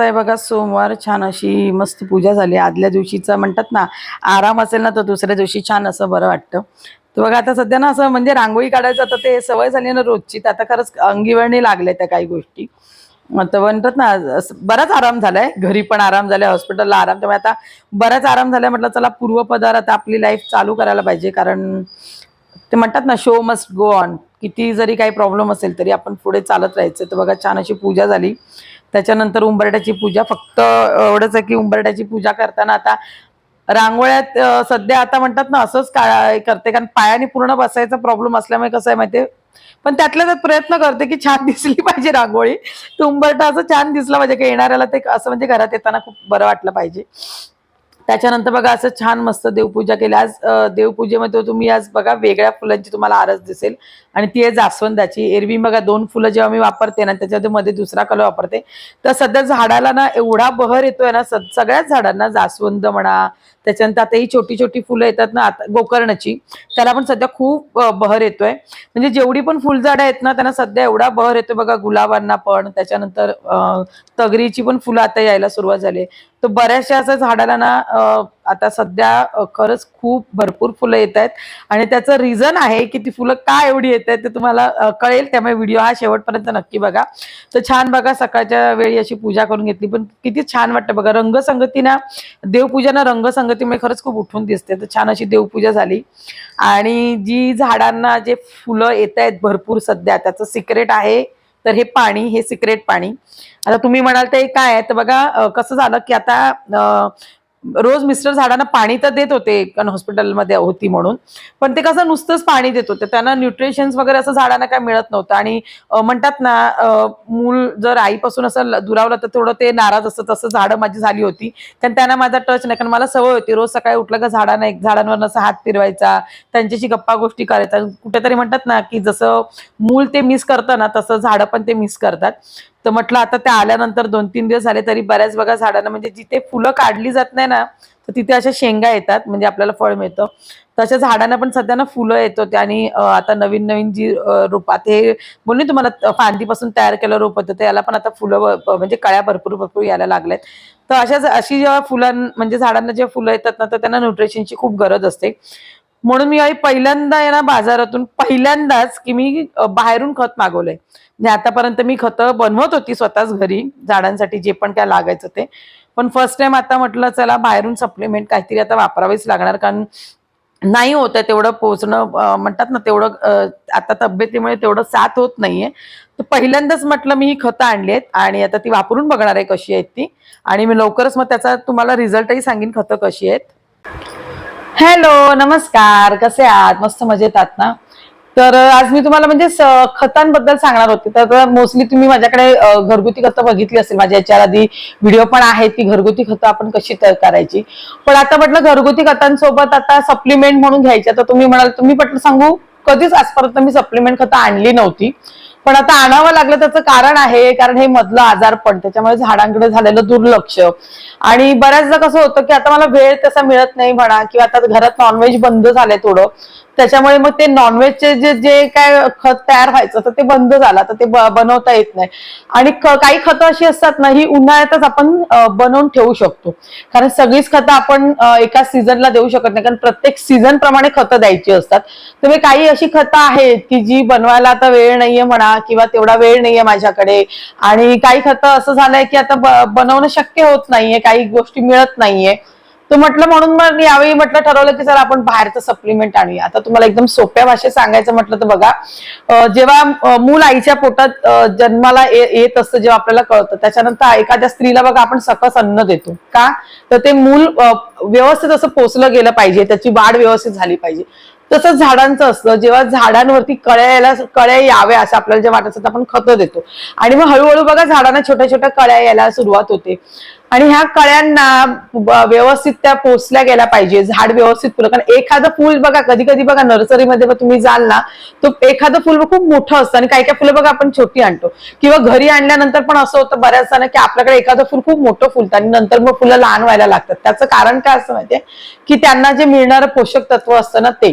आहे बघा सोमवार छान अशी मस्त पूजा झाली. आदल्या दिवशीचा म्हणतात ना आराम असेल ना तर दुसऱ्या दिवशी छान असं बरं वाटतं. तर बघा आता सध्या ना असं म्हणजे रांगोळी काढायचं तर ते सवय झाली ना रोजची तर आता खरंच अंगीवळणी लागल्या त्या काही गोष्टी. तर म्हणतात ना बराच आराम झालाय. घरी पण आराम झालाय हॉस्पिटलला आराम त्यामुळे आता बराच आराम झालाय. म्हटलं चला पूर्वपदार आता आपली लाईफ चालू करायला पाहिजे कारण ते म्हणतात ना शो मस्ट गो ऑन किती जरी काही प्रॉब्लेम असेल तरी आपण पुढे चालत राहायचं. तर बघा छान अशी पूजा झाली. त्याच्यानंतर उंबरट्याची पूजा. फक्त एवढंच आहे की उंबरट्याची पूजा करताना आता रांगोळ्यात सध्या आता म्हणतात ना असंच काय करते. कारण पायाने पूर्ण बसायचा प्रॉब्लेम असल्यामुळे कसं आहे माहितीये? पण त्यातल्या त्यात प्रयत्न करते की छान दिसली पाहिजे रांगोळी. तर असं छान दिसला पाहिजे की येणाऱ्याला ते असं म्हणजे घरात येताना खूप बरं वाटलं पाहिजे. त्याच्यानंतर बघा असं छान मस्त देवपूजा केली. आज देवपूजेमध्ये तुम्ही आज बघा वेगळ्या फुलांची तुम्हाला आरस दिसेल. आणि ती आहे जास्वंदाची. एरवी बघा दोन फुलं जेव्हा मी वापरते ना त्याच्यामध्ये मध्ये दुसरा कलर वापरते. तर सध्या झाडाला ना एवढा बहर येतोय ना स- सगळ्याच झाडांना जास्वंद म्हणा त्याच्यानंतर आता ही छोटी छोटी फुलं येतात ना आता गोकर्णाची त्याला पण सध्या खूप बहर येतोय. म्हणजे जेवढी पण फुलझाडं आहेत ना त्यांना सध्या एवढा बहर येतोय बघा गुलाबांना पण त्याच्यानंतर तगरीची पण फुलं आता यायला सुरुवात झाली तर बऱ्याचशा असं झाडाला ना आता सध्या खरंच खूप भरपूर फुलं येत आहेत. आणि त्याचं रिझन आहे की ती फुलं का एवढी येत आहेत ते तुम्हाला कळेल. त्यामुळे व्हिडिओ हा शेवटपर्यंत नक्की बघा. तर छान बघा सकाळच्या वेळी अशी पूजा करून घेतली. पण किती छान वाटतं बघा. रंगसंगती ना देवपूजा ना रंगसंगतीमुळे खरंच खूप उठून दिसते. तर छान अशी देवपूजा झाली. आणि जी झाडांना जे फुलं येत आहेत भरपूर सध्या त्याचं सिक्रेट आहे. तर हे पाणी हे सिक्रेट पाणी. आता तुम्ही म्हणाल ते काय आहे? तर बघा कसं झालं की आता रोज मिस्टर झाडांना पाणी तर देत होते कारण हॉस्पिटलमध्ये होती म्हणून. पण ते कसं नुसतंच पाणी देत होते. त्यांना न्यूट्रिशन्स वगैरे असं झाडांना काय मिळत नव्हतं. आणि म्हणतात ना मूल जर आईपासून असं दुरावलं तर थोडं ते नाराज असतं. तसं झाडं माझी झाली होती. कारण त्यांना माझा टच नाही. कारण मला सवय होती. रोज सकाळी उठलं का झाडांना एक झाडांवर असं हात फिरवायचा. त्यांच्याशी गप्पा गोष्टी करायचा. कुठेतरी म्हणतात ना की जसं मूल ते मिस करतं ना तसं झाडं पण ते मिस करतात. तर म्हटलं आता ते आल्यानंतर दोन तीन दिवस झाले तरी बऱ्याच बघा झाडांना म्हणजे जिथे फुलं काढली जात नाही ना तर तिथे अशा शेंगा येतात म्हणजे आपल्याला फळ मिळतं. तशा झाडांना पण सध्या ना फुलं येत होते आणि आता नवीन नवीन जी रोपात हे बोलली तुम्हाला फांदीपासून तयार केलं रोप होतं त्याला पण आता फुलं म्हणजे कळ्या भरपूर भरपूर यायला लागल्यात. तर अशा अशी जेव्हा फुलां म्हणजे झाडांना जेव्हा फुलं येतात ना तर त्यांना न्यूट्रिशनची खूप गरज असते. म्हणून मी पहिल्यांदा आहे ना बाजारातून पहिल्यांदाच की मी बाहेरून खत मागवलंय. म्हणजे आतापर्यंत मी खतं बनवत होती स्वतःच घरी झाडांसाठी जे पण काय लागायचं ते. पण फर्स्ट टाइम आता म्हटलं चला बाहेरून सप्लिमेंट काहीतरी आता वापरावेच लागणार. कारण नाही होत आहे तेवढं पोचणं म्हणतात ना तेवढं आता तब्येतीमुळे तेवढं साथ होत नाहीये. तर पहिल्यांदाच म्हटलं मी ही खतं आणली आहेत. आणि आता ती वापरून बघणार आहे कशी आहेत ती. आणि मी लवकरच मग त्याचा तुम्हाला रिझल्टही सांगेन खतं कशी आहेत. हॅलो नमस्कार. कसे आहात? मस्त मजेत आहात ना? तर आज मी तुम्हाला म्हणजे खतांबद्दल सांगणार होते. तर मोस्टली तुम्ही माझ्याकडे घरगुती खतं बघितली असेल. माझ्या याच्या आधी व्हिडिओ पण आहेत की घरगुती खतं आपण कशी तयार करायची. पण आता म्हटलं घरगुती खतांसोबत आता सप्लिमेंट म्हणून घ्यायची. तर तुम्ही म्हणाल तुम्ही म्हटलं सांगू कधीच आजपर्यंत मी सप्लिमेंट खतं आणली नव्हती. पण आता आणावं लागलं त्याचं कारण आहे कारण हे मधलं आजारपण त्याच्यामुळे झाडांकडे झालेलं दुर्लक्ष. आणि बऱ्याचदा कसं होतं की आता मला वेळ तसा मिळत नाही म्हणा किंवा आता घरात नॉनव्हेज बंद झालंय थोडं त्याच्यामुळे मग ते नॉनव्हेजचे जे जे काय खत तयार व्हायचं तर ते बंद झालं. तर ते बनवता येत नाही. आणि काही खतं अशी असतात ना ही उन्हाळ्यातच आपण बनवून ठेवू शकतो. कारण सगळीच खतं आपण एका सीझनला देऊ शकत नाही. कारण प्रत्येक सीझन प्रमाणे खतं द्यायची असतात. तर काही अशी खतं आहेत की जी बनवायला आता वेळ नाहीये म्हणा किंवा तेवढा वेळ नाहीये माझ्याकडे. आणि काही खतं असं झालंय की आता बनवणं शक्य होत नाहीये काही गोष्टी मिळत नाहीये. तर म्हटलं म्हणून मग यावेळी म्हटलं ठरवलं की सर आपण बाहेरचं सप्लिमेंट आणूया. आता तुम्हाला एकदम सोप्या भाषेत सांगायचं म्हटलं तर बघा जेव्हा मूल आईच्या पोटात जन्माला येत असतं जेव्हा आपल्याला कळतं त्याच्यानंतर एखाद्या स्त्रीला बघा आपण सकस अन्न देतो. का? तर ते मूल व्यवस्थित असं पोचलं गेलं पाहिजे त्याची वाढ व्यवस्थित झाली पाहिजे. तसंच झाडांचं असतं जेव्हा झाडांवरती कळ्या यायला कळ्या याव्या असं आपल्याला जे वाटत असतं आपण खतं देतो. आणि मग हळूहळू बघा झाडांना छोट्या छोट्या कळ्या यायला सुरुवात होते. आणि ह्या कळ्यांना व्यवस्थित त्या पोचल्या गेल्या पाहिजे. झाड व्यवस्थित फुलं कारण एखादं फुल बघा कधी कधी बघा नर्सरीमध्ये तुम्ही जाल ना तो एखादं फुल खूप मोठं असतं. आणि काही काही फुलं बघा आपण छोटी आणतो. किंवा घरी आणल्यानंतर पण असं होतं बऱ्याच की आपल्याकडे एखादं फुल खूप मोठं फुलतं आणि नंतर मग फुलं लहान व्हायला लागतात. त्याचं कारण काय असं माहितीये? की त्यांना जे मिळणारं पोषक तत्व असतं ना ते.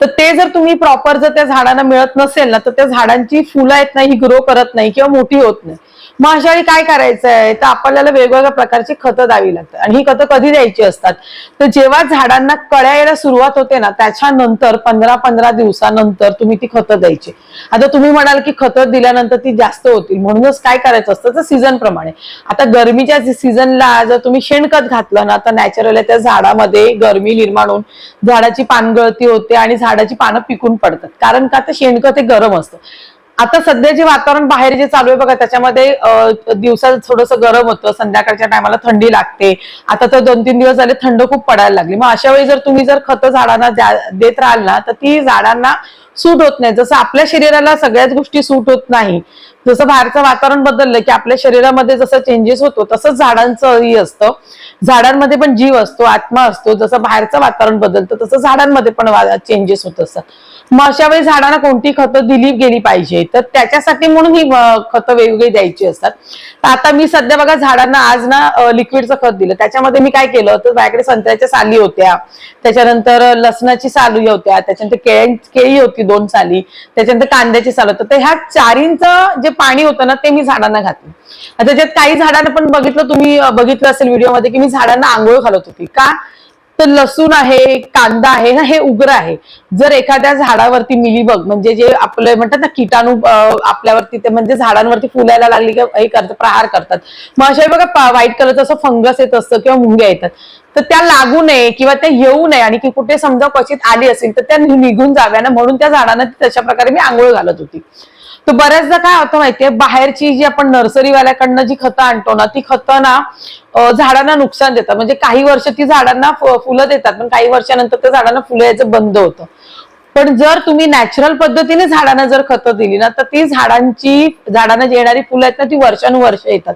तर ते जर तुम्ही प्रॉपर जर त्या झाडांना मिळत नसेल ना तर त्या झाडांची फुलं आहेत ना ही ग्रो करत नाही किंवा मोठी होत नाही. मग अशा वेळी काय करायचं आहे तर आपल्याला वेगवेगळ्या प्रकारची खतं द्यावी लागतात. आणि ही खतं कधी द्यायची असतात? तर जेव्हा झाडांना कळ्या यायला सुरुवात होते ना त्याच्यानंतर पंधरा पंधरा दिवसानंतर तुम्ही ती खतं द्यायची. आता तुम्ही म्हणाल की खतं दिल्यानंतर ती जास्त होतील. म्हणूनच काय करायचं असतं? तर सीझन प्रमाणे. आता गरमीच्या सीझनला जर तुम्ही शेणखत घातलं ना तर नॅचरल त्या झाडामध्ये गरमी निर्माण होऊन झाडाची पानगळती होते आणि झाडाची पानं पिकून पडतात. कारण का? तर शेणखत हे गरम असतं. आता सध्या जे वातावरण बाहेर जे चालू आहे बघा त्याच्यामध्ये दिवसात थोडस गरम होतं. संध्याकाळच्या टायमाला थंडी लागते. आता तर दोन तीन दिवस झाले थंड खूप पडायला लागली. मग अशा वेळी जर तुम्ही जर खतं झाडांना देत राहाल ना तर ती झाडांना सूट होत नाही. जसं आपल्या शरीराला सगळ्याच गोष्टी सूट होत नाही. जसं बाहेरचं वातावरण बदललं की आपल्या शरीरामध्ये जसं चेंजेस होतो तसंच झाडांचंही असतं. झाडांमध्ये पण जीव असतो आत्मा असतो. जसं बाहेरचं वातावरण बदलतं तसं झाडांमध्ये पण चेंजेस होत असतात. मग अशा वेळी झाडांना कोणती खतं दिली गेली पाहिजे तर त्याच्यासाठी म्हणून ही खतं वेगवेगळी द्यायची असतात. तर आता मी सध्या बघा झाडांना आज ना लिक्विडचं खत दिलं. त्याच्यामध्ये मी काय केलं तर माझ्याकडे संत्र्याच्या साली होत्या. त्याच्यानंतर लसणाची साली होत्या. त्याच्यानंतर केळ्या केळी होती दोन साली. त्याच्यानंतर कांद्याची साल होतं. तर ह्या चारींचं जे पाणी होतं ना ते मी झाडांना घातलं. आता त्याच्यात काही झाडांना पण बघितलं तुम्ही बघितलं असेल व्हिडिओमध्ये की मी झाडांना आंघोळ घालत होती. का? तर लसूण आहे कांदा आहे ना हे उग्र आहे. जर एखाद्या झाडावरती मिलीबग म्हणजे जे आपले म्हणतात ना किटाणू आपल्यावरती ते म्हणजे झाडांवरती फुलायला लागली की हे करतात प्रहार करतात. मग अशा बघा व्हाईट कलरचं असं फंगस येत असतं किंवा मुंग्या येतात. तर त्या लागू नये किंवा त्या येऊ नये आणि कुठे समजा क्वचित आली असेल तर त्या निघून जाव्या ना म्हणून त्या झाडांना तशा प्रकारे मी आंघोळ घालत होती. तर बऱ्याचदा काय होतं माहितीये बाहेरची जी आपण नर्सरीवाल्याकडनं जी खतं आणतो ना ती खतं ना झाडांना नुकसान देतात. म्हणजे काही वर्ष ती झाडांना फुलं देतात पण काही वर्षानंतर त्या झाडांना फुलं यायचं बंद होतं. पण जर तुम्ही नॅचरल पद्धतीने झाडांना जर खतं दिली ना तर ती झाडांची झाडांना येणारी फुलं आहेत ना ती वर्षानुवर्ष येतात.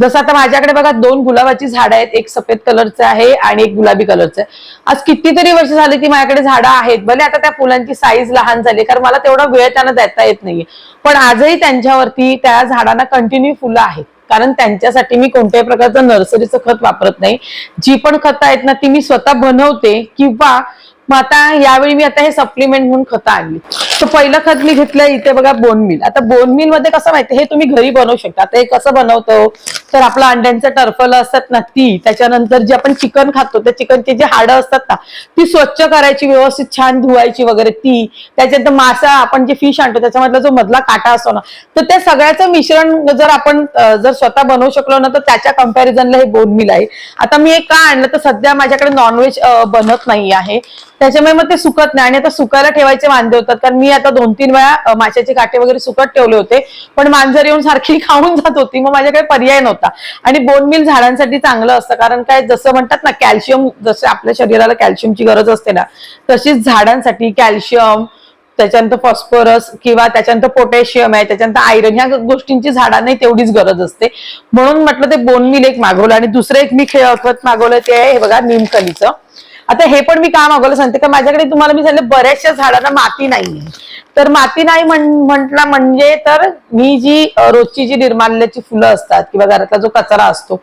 जसं आता माझ्याकडे बघा दोन गुलाबाची झाडं आहेत. एक सफेद कलरचं आहे आणि एक गुलाबी कलरचं आहे. आज कितीतरी वर्ष झाली ती माझ्याकडे झाडं आहेत. भले आता त्या फुलांची साईज लहान झाली कारण मला तेवढा वेळ त्यांना देता येत नाहीये. पण आजही त्यांच्यावरती त्या झाडांना कंटिन्यू फुलं आहेत. कारण त्यांच्यासाठी मी कोणत्याही प्रकारचं नर्सरीचं खत वापरत नाही. जी पण खतं आहेत ना ती मी स्वतः बनवते किंवा मग आता यावेळी मी आता हे सप्लिमेंट म्हणून खतं आणली. तर पहिलं खत मी घेतलं इथे बघा बोनमिल आता बोनमिलमध्ये कसं माहिती हे तुम्ही घरी बनवू शकता. आता हे कसं बनवतो? तर आपलं अंड्यांचं टर्फल असतात ना ती त्याच्यानंतर जे आपण चिकन खातो त्या चिकनची जी हाडं असतात ना ती स्वच्छ करायची व्यवस्थित छान धुवायची वगैरे ती. त्याच्यानंतर मासा आपण जे फिश आणतो त्याच्यामधला जो मधला काटा असतो ना तर त्या सगळ्याचं मिश्रण जर आपण जर स्वतः बनवू शकलो ना तर त्याच्या कम्पॅरिझनला हे बोनमिल आहे. आता मी हे का आणलं तर सध्या माझ्याकडे नॉनव्हेज बनत नाही आहे. त्याच्यामुळे मग ते सुकत नाही. आणि आता सुकायला ठेवायचे वांदे होतात. कारण मी आता दोन तीन वेळा माशाचे काटे वगैरे सुकत ठेवले होते. पण मांजर येऊन सारखी खाऊन जात होती. मग माझ्याकडे पर्याय नव्हता. आणि बोनमिल झाडांसाठी चांगलं असतं. कारण काय जसं म्हणतात ना कॅल्शियम जसं आपल्या शरीराला कॅल्शियमची गरज असते ना तशीच झाडांसाठी कॅल्शियम त्याच्यानंतर फॉस्फरस किंवा त्याच्यानंतर पोटॅशियम आहे त्याच्यानंतर आयरन ह्या गोष्टींची झाडांनाही तेवढीच गरज असते. म्हणून म्हटलं ते बोनमिल एक मागवलं. आणि दुसरं एक मी खेळ खत मागवलं ते आहे हे बघा निमकलीचं आता हे पण मी काम मागवलं सांगते का माझ्याकडे तुम्हाला मी सांगितलं बऱ्याचशा झाडांना माती नाहीये. तर माती नाही म्हटला म्हणजे तर मी जी रोजची जी निर्माल्याची फुलं असतात किंवा घरातला जो कचरा असतो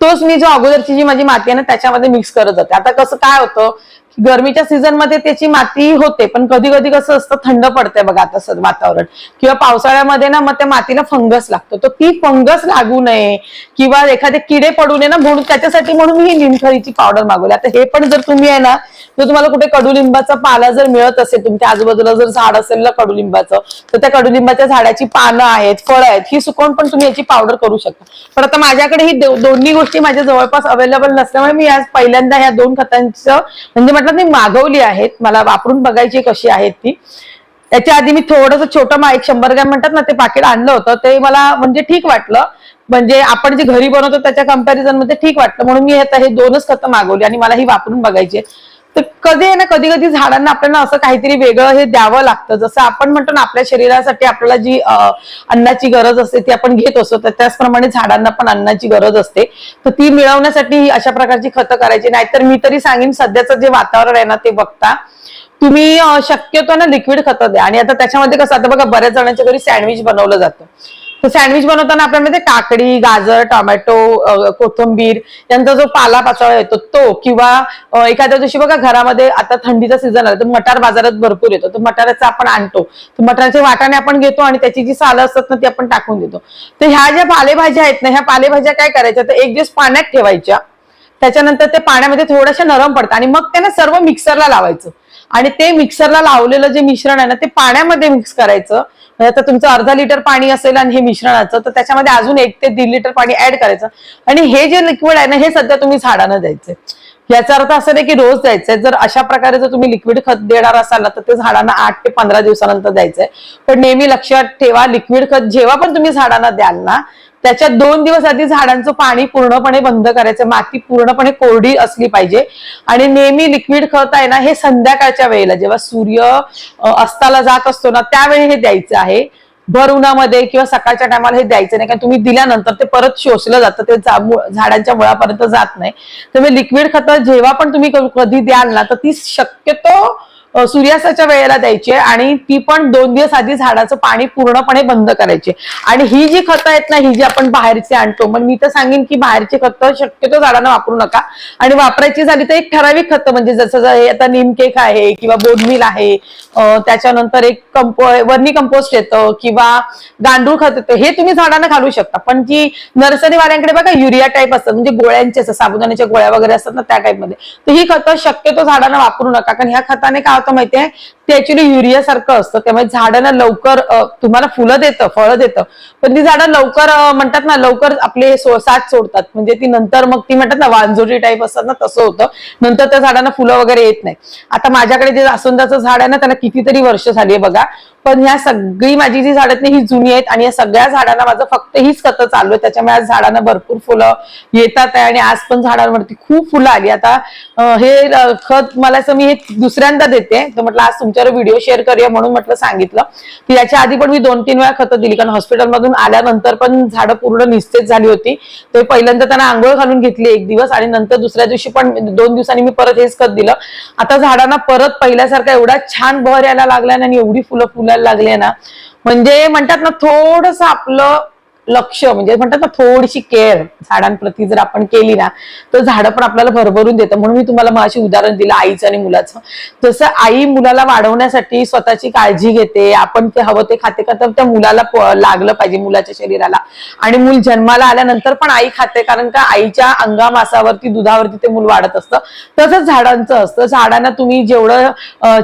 तोच मी जो अगोदरची जी माझी माती आहे ना त्याच्यामध्ये मिक्स करत जाते. आता कसं काय होतं गरमीच्या सीझनमध्ये त्याची माती होते पण कधी कधी कसं असतं थंड पडते बघा आता वातावरण. किंवा पावसाळ्यामध्ये ना मग त्या मातीला फंगस लागतो. तर ती फंगस लागू नये. किंवा एखादे किडे पडू नये ना म्हणून त्याच्यासाठी म्हणून मी ही निमखळीची पावडर मागवली. आता हे पण जर तुम्ही आहे ना जर तुम्हाला कुठे कडुलिंबाचा पाला जर मिळत असेल तुमच्या आजूबाजूला जर झाड असेल ना कडुलिंबाचं तर त्या कडुलिंबाच्या झाडाची पानं आहेत फळं आहेत ही सुकवून पण तुम्ही याची पावडर करू शकता. पण आता माझ्याकडे ही दोन्ही गोष्टी माझ्या जवळपास अवेलेबल नसल्यामुळे मी आज पहिल्यांदा ह्या दोन खतांचं म्हणजे मी मागवली आहेत. मला वापरून बघायची कशी आहेत ती. त्याच्या आधी मी थोडंसं छोटं मा- एक शंभर ग्रॅम म्हणतात ना ते पाकिट आणलं होतं. ते मला म्हणजे ठीक वाटलं. म्हणजे आपण जे घरी बनवतो त्याच्या कंपॅरिझनमध्ये ठीक वाटलं. म्हणून मी आता हे दोनच खतं मागवली आणि मला ही वापरून बघायची आहे. तर कधी आहे ना कधी कधी झाडांना आपल्याला असं काहीतरी वेगळं हे द्यावं लागतं. जसं आपण म्हणतो ना आपल्या शरीरासाठी आपल्याला जी अन्नाची गरज असते ती आपण घेत असतो तर त्याचप्रमाणे झाडांना पण अन्नाची गरज असते. तर ती मिळवण्यासाठी अशा प्रकारची खतं करायची. नाहीतर मी तरी सांगेन सध्याचं जे वातावरण आहे ना ते बघता. तुम्ही शक्यतो ना लिक्विड खतं द्या. आणि आता त्याच्यामध्ये कसं आता बघा बऱ्याच जणांच्या घरी सँडविच बनवलं जातं. तर सँडविच बनवताना आपल्यामध्ये काकडी गाजर टोमॅटो कोथंबीर कोथिंबीर यांचा जो पाला पाचोळा येतो तो किंवा एखाद्या दिवशी बघा घरामध्ये आता थंडीचा सीझन आला तर मटार बाजारात भरपूर येतो. तर मटाराचा आपण आणतो. तर मटाराचे वाटाणे आपण घेतो आणि त्याची जी सालं असतात ना ती आपण टाकून देतो. तर ह्या ज्या पालेभाज्या आहेत ना ह्या पालेभाज्या काय करायच्या? तर एक दिवस पाण्यात ठेवायच्या. त्याच्यानंतर ते पाण्यामध्ये थोडंसं नरम पडतं. आणि मग त्यांना सर्व मिक्सरला लावायचं. आणि ते मिक्सरला लावलेलं जे मिश्रण आहे ना ते पाण्यामध्ये मिक्स करायचं. म्हणजे आता तुमचं अर्धा लिटर पाणी असेल आणि हे मिश्रणाचं तर त्याच्यामध्ये अजून एक ते दीड लिटर पाणी ऍड करायचं. आणि हे जे लिक्विड आहे ना हे सध्या तुम्ही झाडांना द्यायचंय. याचा अर्थ असं नाही की रोज द्यायचंय. जर अशा प्रकारे जर तुम्ही लिक्विड खत देणार असाल ना तर ते झाडांना आठ ते पंधरा दिवसानंतर द्यायचंय. पण नेहमी लक्षात ठेवा लिक्विड खत जेव्हा पण तुम्ही झाडांना द्याल ना त्याच्या दोन दिवस आधी झाडांचं पाणी पूर्णपणे बंद करायचं माती पूर्णपणे कोरडी असली पाहिजे. आणि नेहमी लिक्विड खत आहे ना हे संध्याकाळच्या वेळेला जेव्हा सूर्य अस्ताला जात असतो ना त्यावेळी हे द्यायचं आहे. भर उन्हामध्ये किंवा सकाळच्या टायमाला हे द्यायचं नाही कारण तुम्ही दिल्यानंतर ते परत शोषलं जातं ते झाडांच्या मुळापर्यंत जात नाही. त्यामुळे लिक्विड खत जेव्हा पण तुम्ही कधी द्याल ना तर ती शक्यतो सूर्यास्ताच्या वेळेला द्यायची आहे आणि ती पण दोन दिवस आधी झाडाचं पाणी पूर्णपणे बंद करायचे आणि ही जी खतं आहेत ना ही जी आपण बाहेरची आणतो मग मी तर सांगेन की बाहेरची खतं शक्यतो झाडांना वापरू नका. आणि वापरायची झाली तर एक ठराविक खतं म्हणजे जसं हे आता निमकेक आहे किंवा बोनमिल आहे त्याच्यानंतर एक कंपो वर्मी कंपोस्ट येतं किंवा गांडूळ खत येतं हे तुम्ही झाडांना घालू शकता. पण जी नर्सरी वाऱ्यांकडे बघा युरिया टाईप असतात म्हणजे गोळ्यांचे असतात साबुदाण्याच्या गोळ्या वगैरे असतात ना त्या टाईपमध्ये तर ही खतं शक्यतो झाडांना वापरू नका कारण ह्या खताने काय होतं माहितीये ते ऍक्च्युली युरिया सारखं असतं. त्यामुळे झाडांना लवकर तुम्हाला फुलं देतं फळं देतं. पण ती झाडं लवकर म्हणतात ना लवकर आपले सो- साथ सोडतात. म्हणजे ती नंतर मग ती म्हणतात ना वांजोरी टाईप असतात ना तसं होतं. नंतर त्या झाडांना फुलं वगैरे येत नाही. आता माझ्याकडे जे जास्वंदाचं झाड आहे ना त्याला कितीतरी वर्ष झाली आहे बघा. पण ह्या सगळी माझी जी झाड आहेत ना ही जुनी आहेत आणि या सगळ्या झाडांना माझं फक्त हीच खतं चालू आहे. त्याच्यामुळे आज झाडांना भरपूर फुलं येतात आहे आणि आज पण झाडांवरती खूप फुलं आली. आता हे खत मला असं मी हे दुसऱ्यांदा देते. तर म्हटलं आज तुमच्यावर व्हिडिओ शेअर करूया म्हणून म्हटलं सांगितलं. की याच्या आधी पण मी दोन तीन वेळा खतं दिली. कारण हॉस्पिटलमधून आल्यानंतर पण झाडं पूर्ण निस्तेज झाली होती. ते पहिल्यांदा त्यांना आंघोळ घालून घेतली एक दिवस आणि नंतर दुसऱ्या दिवशी पण दोन दिवसांनी मी परत हेच खत दिलं. आता झाडांना परत पहिल्यासारखा एवढा छान बहर यायला लागलाय ना आणि एवढी फुलं फुलायला लागली ना. म्हणजे म्हणतात ना थोडस आपलं लक्ष म्हणजे म्हणतात ना थोडीशी केअर झाडांप्रती जर आपण केली ना तर झाडं पण आपल्याला भरभरून देतं. म्हणून मी तुम्हाला माझी उदाहरण दिलं आईचं आणि मुलाचं. जसं आई मुलाला वाढवण्यासाठी स्वतःची काळजी घेते आपण ते हवं ते खाते का तर त्या मुलाला लागलं पाहिजे मुलाच्या शरीराला. आणि मूल जन्माला आल्यानंतर पण आई खाते कारण का आईच्या अंगामासावरती दुधावरती ते मूल वाढत असतं. तसंच झाडांचं असतं. झाडांना तुम्ही जेवढं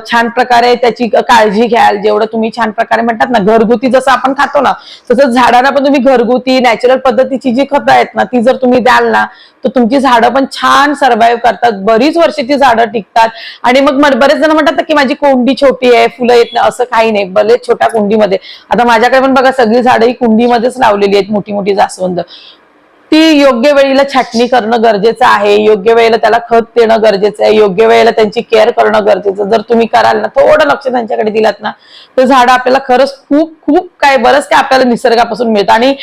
छान प्रकारे त्याची काळजी घ्याल जेवढं तुम्ही छान प्रकारे म्हणतात ना घरगुती जसं आपण खातो ना तसंच झाडांना पण तुम्ही घरगुती नॅचरल पद्धतीची जी खतं आहेत ना ती जर तुम्ही द्याल ना तर तुमची झाडं पण छान सर्व्हाइव्ह करतात. बरीच वर्ष ती झाडं टिकतात. आणि मग बरेच जण म्हणतात की माझी कोंडी छोटी आहे फुलं येत नाही असं काही नाही. भले छोट्या कुंडीमध्ये. आता माझ्याकडे पण बघा सगळी झाडं ही कुंडीमध्येच लावलेली आहेत मोठी मोठी जास्वंद. ती योग्य वेळेला छाटणी करणं गरजेचं आहे योग्य वेळेला त्याला खत देणं गरजेचं आहे योग्य वेळेला त्यांची केअर करणं गरजेचं जर तुम्ही कराल ना थोडं लक्ष त्यांच्याकडे दिलात ना तर झाडं आपल्याला खरंच खूप खूप काय बरंच काय आपल्याला निसर्गापासून मिळतं. आणि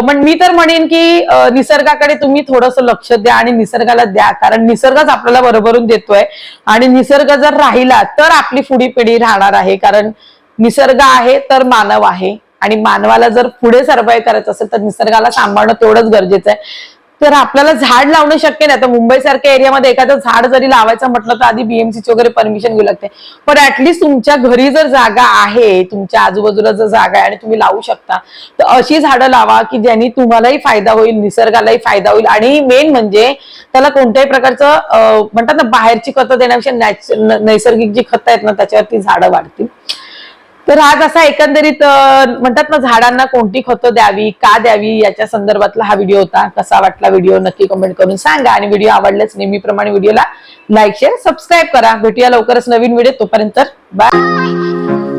पण मी तर म्हणेन की निसर्गाकडे तुम्ही थोडंसं लक्ष द्या आणि निसर्गाला द्या कारण निसर्गच आपल्याला बरोबरून देतोय. आणि निसर्ग जर राहिला तर आपली पुढी पिढी राहणार आहे कारण निसर्ग आहे तर मानव आहे. आणि मानवाला जर पुढे सर्वाईव्ह करायचं असेल तर निसर्गाला सांभाळणं तेवढंच गरजेचं आहे. तर आपल्याला झाड लावणं शक्य नाही. आता मुंबई सारख्या एरियामध्ये एखादं झाड जरी लावायचं म्हटलं तर आधी बीएमसीची वगैरे परमिशन घेऊ लागते. पण ऍटलिस्ट तुमच्या घरी जर जागा आहे तुमच्या आजूबाजूला जर जागा आहे आणि तुम्ही लावू शकता तर अशी झाडं लावा की ज्यांनी तुम्हालाही फायदा होईल निसर्गालाही फायदा होईल. आणि मेन म्हणजे त्याला कोणत्याही प्रकारचं म्हणतात ना बाहेरची खतं देण्यापेक्षा नैसर्गिक जी खतं आहेत ना त्याच्यावरती झाडं वाढतील. तर आज असा एकंदरीत म्हणतात ना झाडांना कोणती खतं द्यावी का द्यावी याच्या संदर्भातला हा व्हिडिओ होता. कसा वाटला व्हिडिओ नक्की कमेंट करून सांगा. आणि व्हिडिओ आवडल्यास नेहमीप्रमाणे व्हिडिओला लाईक शेअर सबस्क्राईब करा. भेटूया लवकरच नवीन व्हिडिओ तोपर्यंत बाय